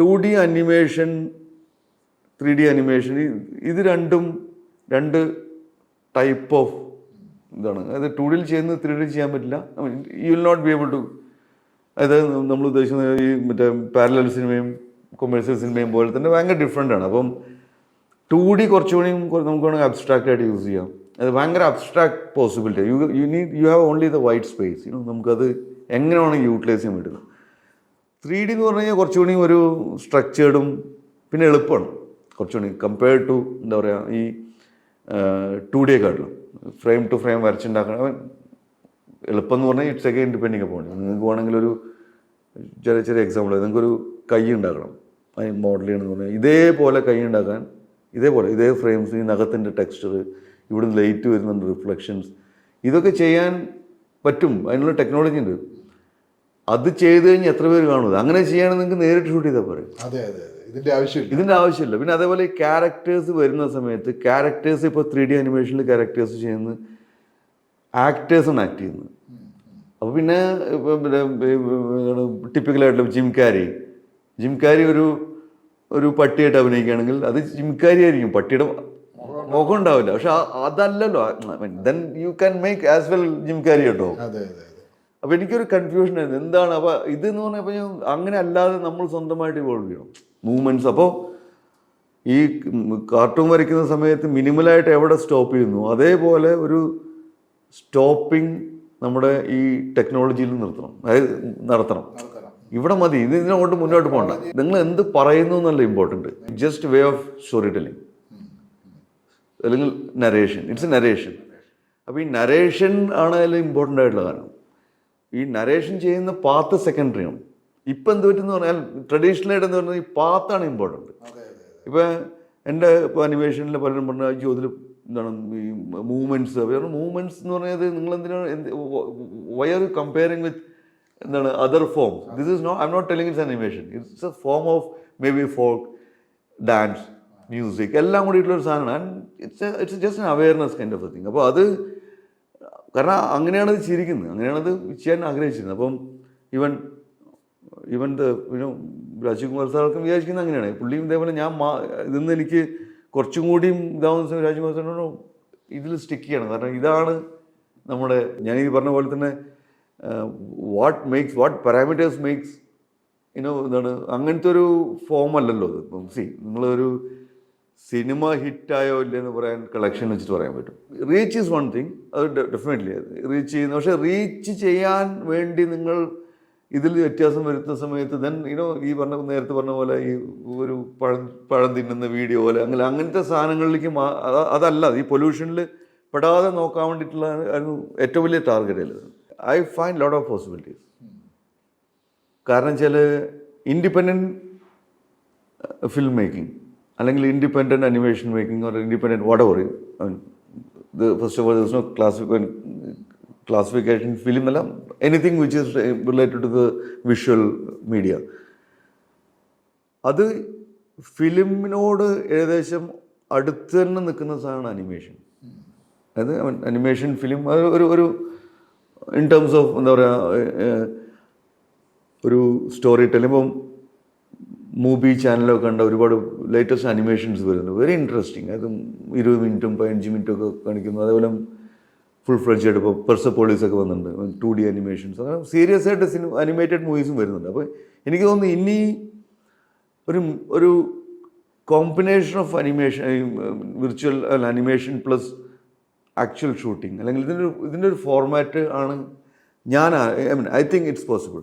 Two D animation three D animation ഇത് രണ്ടും രണ്ട് ടൈപ്പ് ഓഫ് ഇതാണ്. അതായത് ടു ഡിയിൽ ചെയ്യുന്നത് ത്രീ ഡി ചെയ്യാൻ പറ്റില്ല. You will not be able to അതായത് നമ്മൾ ഉദ്ദേശിക്കുന്ന ഈ മറ്റേ പാരലൽ സിനിമയും കൊമേഴ്സ്യൽ സിനിമയും പോലെ തന്നെ ഭയങ്കര ഡിഫറെന്റ് ആണ്. അപ്പം ടു ഡി കുറച്ചുകൂടി കുറ- നമുക്ക് വേണമെങ്കിൽ അബ്സ്ട്രാക്റ്റ് ആയിട്ട് യൂസ് ചെയ്യാം. അത് ഭയങ്കര abstract possibility you you need you have only the white space you നമുക്കത് എങ്ങനെ വേണമെങ്കിൽ യൂട്ടിലൈസ് ചെയ്യാൻ പറ്റുന്നത് ത്രീ ഡി എന്ന് പറഞ്ഞു കഴിഞ്ഞാൽ കുറച്ചുകൂടി ഒരു സ്ട്രക്ചേർഡും പിന്നെ എളുപ്പമാണ്. കുറച്ചുകൂടി കമ്പയർഡ് ടു എന്താ പറയുക ഈ ടു ഡി കാട്ടിലും ഫ്രെയിം ടു ഫ്രെയിം വരച്ചുണ്ടാക്കണം എളുപ്പം എന്ന് പറഞ്ഞാൽ ഇറ്റ്സ് അഗൈൻ ഡിപ്പെൻഡിങ് അപ്പോൾ നിങ്ങൾക്ക് വേണമെങ്കിൽ ഒരു ചെറിയ ചെറിയ എക്സാമ്പിൾ നിങ്ങൾക്കൊരു കൈ ഉണ്ടാക്കണം. അതിന് മോഡൽ ചെയ്യണമെന്ന് പറഞ്ഞാൽ ഇതേപോലെ കൈ ഉണ്ടാക്കാൻ ഇതേപോലെ ഇതേ ഫ്രെയിംസ് ഈ നഖത്തിന്റെ ടെക്സ്ചർ ഇവിടുന്ന് ലൈറ്റ് വരുന്നുണ്ട് റിഫ്ലക്ഷൻസ് ഇതൊക്കെ ചെയ്യാൻ പറ്റും. അതിനുള്ള ടെക്നോളജി ഉണ്ട്. അത് ചെയ്ത് കഴിഞ്ഞ് എത്ര പേര് കാണുന്നത് അങ്ങനെ ചെയ്യണമെങ്കിൽ നിങ്ങൾക്ക് നേരിട്ട് ഷൂട്ട് ചെയ്താൽ പോരെ? അതെ അതെ ഇതിന്റെ ആവശ്യമില്ല. ഇതിന്റെ ആവശ്യമില്ല. പിന്നെ അതേപോലെ ഈ ക്യാരക്ടേഴ്സ് വരുന്ന സമയത്ത് ക്യാരക്ടേഴ്സ് ഇപ്പോൾ ത്രീ ഡി അനിമേഷനിൽ ക്യാരക്ടേഴ്സ് ചെയ്യുന്നത് ആക്ടേഴ്സാണ് ആക്ട് ചെയ്യുന്നത്. അപ്പോൾ പിന്നെ ടിപ്പിക്കലായിട്ടുള്ള ജിം കാരി. ജിം കാരി ഒരു ഒരു പട്ടിയായിട്ട് അഭിനയിക്കുകയാണെങ്കിൽ അത് ജിം കാരി ആയിരിക്കും. പട്ടിയുടെ മുഖം ഉണ്ടാവില്ല. പക്ഷെ അതല്ലല്ലോ. Then you can make as well Jim Carrey കേട്ടോ അപ്പോൾ എനിക്കൊരു കൺഫ്യൂഷൻ ആയിരുന്നു. എന്താണ്? അപ്പോൾ ഇതെന്ന് പറഞ്ഞപ്പോൾ ഞാൻ അങ്ങനെ അല്ലാതെ നമ്മൾ സ്വന്തമായിട്ട് ഇവോൾവ് ചെയ്യണം. മൂവ്മെന്റ്സ് അപ്പോൾ ഈ കാർട്ടൂൺ വരയ്ക്കുന്ന സമയത്ത് മിനിമലായിട്ട് എവിടെ സ്റ്റോപ്പ് ചെയ്യുന്നു? അതേപോലെ ഒരു സ്റ്റോപ്പിംഗ് നമ്മുടെ ഈ ടെക്നോളജിയിൽ നിർത്തണം. അതായത് നടത്തണം. ഇവിടെ മതി. ഇത് ഇതിനോട്ട് മുന്നോട്ട് പോകണ്ട. നിങ്ങൾ എന്ത് പറയുന്നു എന്നല്ല important just way of story telling അല്ലെങ്കിൽ നരേഷൻ ഇറ്റ്സ് എ നരേഷൻ അപ്പോൾ ഈ നരേഷൻ ആണ് അതിൽ ഇമ്പോർട്ടന്റ് ആയിട്ടുള്ള കാരണം. ഈ നരേഷൻ ചെയ്യുന്ന പാത്ത് സെക്കൻഡറിയാണ് ഇപ്പം എന്ത് പറ്റുമെന്ന് പറഞ്ഞാൽ ട്രഡീഷണൽ ആയിട്ട് എന്ന് പറഞ്ഞാൽ ഈ പാത്താണ് ഇമ്പോർട്ടന്റ് ഇപ്പം എന്റെ ഇപ്പോൾ അനിമേഷനിൽ പലരും പറഞ്ഞു അയ്യോ അതിൽ എന്താണ് ഈ മൂവ്മെന്റ്സ് കാരണം മൂവ്മെന്റ്സ് എന്ന് പറഞ്ഞാൽ നിങ്ങൾ എന്തിനാണ് എന്ത് വയർ കമ്പയറിങ് വിത്ത് എന്താണ് other form this is no I'm not telling it's animation it's a form of maybe folk dance music എല്ലാം കൂടിയിട്ടുള്ള ഒരു സാധനമാണ് and it's it's just an awareness kind of a thing അപ്പോൾ അത് കാരണം അങ്ങനെയാണ് ഇത് ചിരിക്കുന്നത്. അങ്ങനെയാണ് അത് ചെയ്യാൻ ആഗ്രഹിച്ചിരുന്നത്. അപ്പം ഇവൻ ഇവൻ പിന്നെ രാജകുമാർ സാറൊക്കെ വിചാരിക്കുന്നത് അങ്ങനെയാണ്. പുള്ളിയും ഇതേപോലെ ഞാൻ മാ ഇതിന്ന് എനിക്ക് കുറച്ചും കൂടിയും ഇതാവുന്ന സമയം രാജകുമാർ സാറിനോട് ഇതിൽ സ്റ്റിക്ക് ചെയ്യണം. കാരണം ഇതാണ് നമ്മുടെ ഞാൻ ഈ പറഞ്ഞ പോലെ തന്നെ what makes what parameters makes ഇനോ എന്താണ് അങ്ങനത്തെ ഒരു ഫോം അല്ലല്ലോ ഇത് ഇപ്പം സി നിങ്ങളൊരു സിനിമ ഹിറ്റായോ ഇല്ലെന്ന് പറയാൻ കളക്ഷൻ വെച്ചിട്ട് പറയാൻ പറ്റും. റീച്ച് ഈസ് വൺ തിങ് അത് ഡെഫിനറ്റ്ലി റീച്ച് ചെയ്യുന്നു പക്ഷേ റീച്ച് ചെയ്യാൻ വേണ്ടി നിങ്ങൾ ഇതിൽ വ്യത്യാസം വരുത്തുന്ന സമയത്ത് ദെൻ ഇനോ ഈ പറഞ്ഞ നേരത്തെ പറഞ്ഞ പോലെ ഈ ഒരു പഴം പഴം തിന്നുന്ന വീഡിയോ പോലെ അങ്ങനെ അങ്ങനത്തെ സാധനങ്ങളിലേക്ക് മാ- അതല്ല ഈ പൊല്യൂഷനിൽ പെടാതെ നോക്കാൻ വേണ്ടിയിട്ടുള്ള ആയിരുന്നു ഏറ്റവും വലിയ target I find lot of possibilities കാരണം വെച്ചാൽ ഇൻഡിപെൻഡന്റ് ഫിലിം മേക്കിംഗ് അല്ലെങ്കിൽ independent animation making or independent ever ഇത് ഫസ്റ്റ് ഓഫ് ഓൾ ദിവസം ക്ലാസിഫൈ ക്ലാസിഫിക്കേഷൻ ഫിലിം അല്ല anything which is related to the visual media അത് ഫിലിമിനോട് ഏകദേശം അടുത്ത് തന്നെ നിൽക്കുന്ന സാധനമാണ് അനിമേഷൻ അതായത് അനിമേഷൻ ഫിലിം അത് ഒരു ഒരു ഇൻ ടേംസ് ഓഫ് എന്താ പറയുക ഒരു സ്റ്റോറി ഇപ്പം മൂവി ചാനലൊക്കെ കണ്ട ഒരുപാട് ലേറ്റസ്റ്റ് അനിമേഷൻസ് വരുന്നു. വെരി ഇൻട്രസ്റ്റിംഗ് അത് ഇരുപത് മിനിറ്റും പതിനഞ്ച് മിനിറ്റും ഒക്കെ കാണിക്കുന്നു. അതേപോലെ ഫുൾ ഫ്രഷ് ആയിട്ട് ഇപ്പോൾ പെർസപ്പോളീസ് ഒക്കെ വന്നിട്ടുണ്ട് ടു ഡി അനിമേഷൻസ് അങ്ങനെ സീരിയസ് ആയിട്ട് സിനിമ അനിമേറ്റഡ് മൂവീസും വരുന്നുണ്ട്. അപ്പോൾ എനിക്ക് തോന്നുന്നു ഇനി ഒരു ഒരു combination of animation virtual animation plus actual shooting അല്ലെങ്കിൽ ഇതിന്റെ ഇതിന്റെ ഒരു ഫോർമാറ്റ് ആണ് ഞാൻ I mean I think it's possible